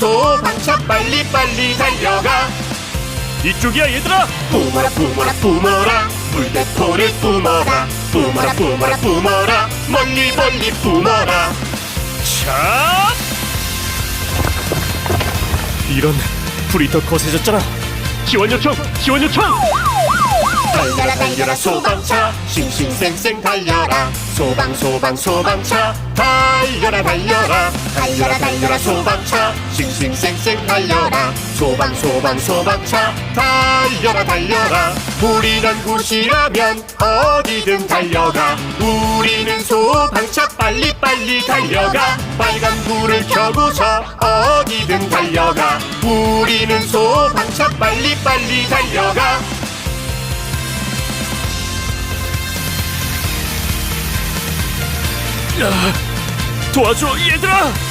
소방차 빨리 빨리 달려가. 이쪽이야 얘들아. 뿜어라 뿜어라 뿜어라. 물대포를 뿜어라. 뿜어라 뿜어라 뿜어라. 멀리 멀리 뿜어라. 자. 이런 불이 더 거세졌잖아. 지원 요청 지원 요청 달려라 소방차. 싱싱쌩쌩 달려라. 소방 소방 소방차. 달려라 달려라. 달려라 달려라 소방차. 싱싱쌩쌩 달려라. 소방 소방 소방차. 달려라 달려라. 우리는 곳이라면 어디든 달려가. 우리는 소방차. 빨리빨리 달려가. 빨간 불을 켜고서 어디든 달려가. 우리는 소방차. 빨리빨리 달려가 도와줘 얘들아